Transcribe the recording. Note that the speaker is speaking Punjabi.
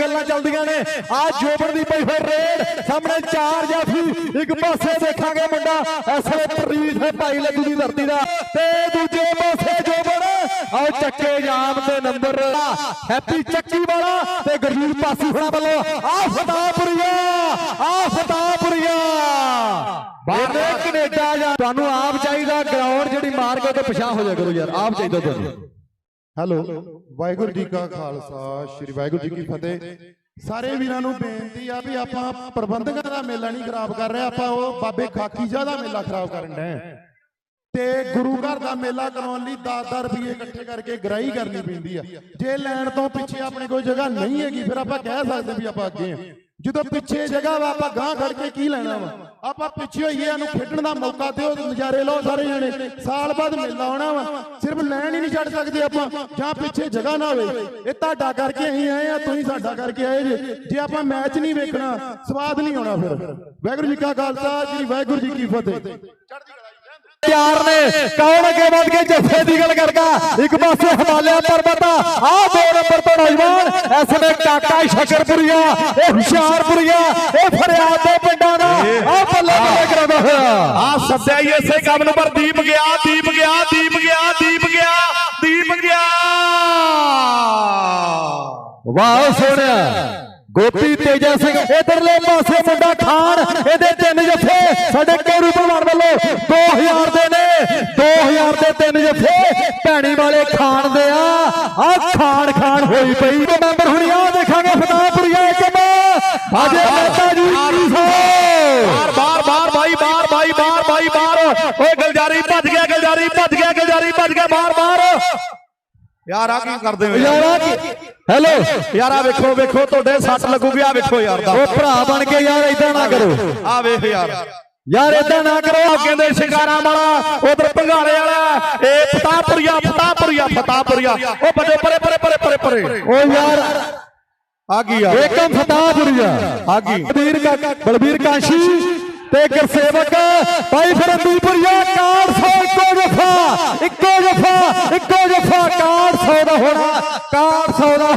ਗੱਲਾਂ ਚੱਲਦੀਆਂ ਨੇ। ਆ ਜੋਬਨ ਦੀ ਪਈ ਫਿਰ ਰੇਡ। ਸਾਹਮਣੇ ਚਾਰ ਜਾਫੀ ਇੱਕ ਪਾਸੇ ਦੇਖਾਂਗੇ ਮੁੰਡਾ। ਐਸੇ ਪ੍ਰੀਤ ਹੈ ਭਾਈ ਲੱਡੂ ਦੀ ਧਰਤੀ ਦਾ। ਤੇ ਦੂਜੇ ਪਾਸੇ ਜੋਬਨ। ਆਓ ਚੱਕੇ ਜਾਮ ਤੇ ਨੰਬਰ। ਹੈਪੀ ਚੱਕੀ ਵਾਲਾ ਤੇ ਗਰਜੀਤ ਪਾਸੀ ਹੋਣਾ ਵੱਲੋਂ। ਆ ਫਤਾਪੁਰੀਆ ਆ ਫਤਾਪੁਰੀਆ ਬਾਹਰ ਕੈਨੇਡਾ ਜਾ ਤੁਹਾਨੂੰ ਆਪ ਚਾਹੀਦਾ ਗਰਾਊਂਡ ਜਿਹੜੀ ਮਾਰ ਕੇ ਤੇ ਪਿਛਾਂ ਹੋ ਜਾ ਕਰੋ ਯਾਰ। ਆਪ ਚਾਹੀਦਾ ਤੁਹਾਨੂੰ। ਹੈਲੋ ਵਾਹਿਗੁਰੂ ਜੀ ਕਾ ਖਾਲਸਾ ਸ੍ਰੀ ਵਾਹਿਗੁਰੂ ਜੀ ਕੀ ਫਤਿਹ। ਸਾਰੇ ਵੀਰਾਂ ਨੂੰ ਬੇਨਤੀ ਆ ਵੀ ਆਪਾਂ ਪ੍ਰਬੰਧਕਾਂ ਦਾ ਮੇਲਾ ਨਹੀਂ ਖਰਾਬ ਕਰ ਰਹੇ ਆਪਾਂ ਉਹ ਬਾਬੇ ਖਾਕੀ ਜਾ ਦਾ ਮੇਲਾ ਖਰਾਬ ਕਰਨ ਆਂ। ਤੇ ਗੁਰੂ ਘਰ ਦਾ ਮੇਲਾ ਕਰਾਉਣ ਲਈ 10-10 ਰੁਪਏ ਇਕੱਠੇ ਕਰਕੇ ਗ੍ਰਾਈ ਕਰਨੀ ਪੈਂਦੀ ਆ। ਜੇ ਲੈਣ ਤੋਂ ਪਿੱਛੇ ਆਪਣੇ ਕੋਈ ਜਗ੍ਹਾ ਨਹੀਂ ਹੈਗੀ ਫਿਰ ਆਪਾਂ ਕਹਿ ਸਕਦੇ ਵੀ ਆਪਾਂ ਅੱਗੇ ਆ। ਜਦੋਂ ਪਿੱਛੇ ਜਗ੍ਹਾ ਵਾ, ਆਪਾਂ ਗਾਂ ਖੜ ਕੇ ਕੀ ਲੈਣਾ ਵਾ? ਆਪਾਂ ਪਿੱਛੇ ਹੋਈਏ, ਇਹਨੂੰ ਖੇਡਣ ਦਾ ਮੌਕਾ ਦਿਓ, ਨਜ਼ਾਰੇ ਲਓ ਸਾਰੇ ਜਣੇ। ਸਾਲ ਬਾਅਦ ਮੇਲਾ ਆਉਣਾ ਵਾ। ਸਿਰਫ ਲੈਣ ਹੀ ਨਹੀਂ ਛੱਡ ਸਕਦੇ ਆਪਾਂ। ਜਾਂ ਪਿੱਛੇ ਜਗ੍ਹਾ ਨਾ ਹੋਵੇ। ਇਹ ਤੁਹਾਡਾ ਕਰਕੇ ਅਸੀਂ ਆਏ ਆ, ਤੁਸੀਂ ਸਾਡਾ ਕਰਕੇ ਆਏ ਜੇ। ਜੇ ਆਪਾਂ ਮੈਚ ਨਹੀਂ ਵੇਖਣਾ, ਸਵਾਦ ਨਹੀਂ ਆਉਣਾ ਫਿਰ। ਵਾਹਿਗੁਰੂ ਜੀ ਕਾ ਖਾਲਸਾ ਜੀ ਵਾਹਿਗੁਰੂ ਜੀ ਕੀ ਫਤਿਹ। ਪਿਆਰ ਨੇ ਕੌਣ ਅੱਗੇ ਵੱਧ ਕੇ ਜੱਫੇ ਦੀ ਗੱਲ ਕਰਦਾ? ਇੱਕ ਪਾਸੇ ਹਿਮਾਲਿਆ ਪਰਬਤ ਆ ਦੋ ਨੰਬਰ ਤੋਂ ਨੌਜਵਾਨ ਨੇ ਕਾਕਾ ਸ਼ਕਰਪੁਰੀਆ ਇਹ ਹੁਸ਼ਿਆਰਪੁਰੀਆ ਇਹ ਫਰਿਆਦ ਦੇ ਪਿੰਡਾਂ ਦਾ। ਆ ਬੱਲੇ ਬੱਲੇ ਕਰਾਉਂਦਾ ਹੋਇਆ। ਆ ਸੱਦਿਆ ਹੀ ਇਸੇ ਕੰਮ ਨੰਬਰ ਦੀਪ ਗਿਆ ਦੀਪ ਗਿਆ ਦੀਪ ਗਿਆ ਦੀਪ ਗਿਆ ਦੀਪ ਗਿਆ। ਵਾਹ ਸੋਹਣਿਆ ਗੋਪੀ ਤੇਜਾ ਸਿੰਘ ਇਧਰਲੇ ਪਾਸੇ ਮੁੰਡਾ ਖਾਨ ਇਹਦੇ ਤਿੰਨ ਜੱਫੇ ਸਾਡੇ ਕੇਰੂ ਭਲਵਾਨ ਵੱਲੋਂ 2000 ਦੇ ਨੇ। 2000 ਦੇ ਤਿੰਨ ਜੱਫੇ ਭੈਣੀ ਵਾਲੇ ਖਾਨ ਦੇ ਆ। ਆ ਖਾਨ ਹੋਈ ਪਈ ਮੈਂਬਰ ਹੁਣੀ ਆ ਦੇਖਾਂਗੇ ਫਤਾਪੁਰੀਆ ਇੱਕ ਅਜੇ ਮਹਿਤਾ ਜੀ ਕੀ ਸੋ ਬਾਰ ਬਾਰ ਬਾਰ ਬਾਈ ਬਾਰ ਬਾਈ ਬਾਰ ਬਾਈ ਬਾਰ ਓਏ ਗਲਜਾਰੀ ਭੱਜ ਗਿਆ ਗਲਜਾਰੀ ਭੱਜ ਗਿਆ ਗਲਜਾਰੀ ਭੱਜ ਗਿਆ ਬਾਰ ਬਾਰ ਯਾਰ ਆ ਕੀ ਕਰਦੇ ਹੋ ਯਾਰ? ਯਾਰਾ ਹੈਲੋ। ਯਾਰ ਆ ਵੇਖੋ ਵੇਖੋ ਤੁਹਾਡੇ ਸੱਟ ਲੱਗੂਗੀ ਆ ਵੇਖੋ ਯਾਰ ਦਾ। ਉਹ ਭਰਾ ਬਣ ਕੇ ਯਾਰ ਇਦਾਂ ਨਾ ਕਰੋ। ਆ ਵੇਖ ਯਾਰ। ਯਾਰ ਇਦਾਂ ਨਾ ਕਰੋ ਆ ਕਹਿੰਦੇ ਸ਼ਿਕਾਰਾਂ ਵਾਲਾ ਉਧਰ ਭੰਗਾਲੇ ਵਾਲਾ ਇਹ ਫਤਾਪੁਰੀਆ ਫਤਾਪੁਰੀਆ ਫਤਾਪੁਰੀਆ ਉਹ ਬੱਲੇ ਪਰੇ ਪਰੇ ਪਰੇ ਪਰੇ ਪਰੇ। ਉਹ ਯਾਰ। ਆ ਗਈ ਯਾਰ ਏਕਮ ਫਤਾਪੁਰੀਆ ਆ ਗਈ। ਬਲਬੀਰ ਕਾ ਬਲਬੀਰ ਕਾਸ਼ੀ ਤੇ ਗੁਰਸੇਵਕ। ਭਾਈ ਫਰੰਦੀਪੁਰੀਆ 400 ਇੱਕੋ ਜਫਾ। ਇੱਕੋ ਜਫਾ ਇੱਕੋ ਜਫਾ। 400 ਦਾ ਹੋਣਾ। 400 ਦਾ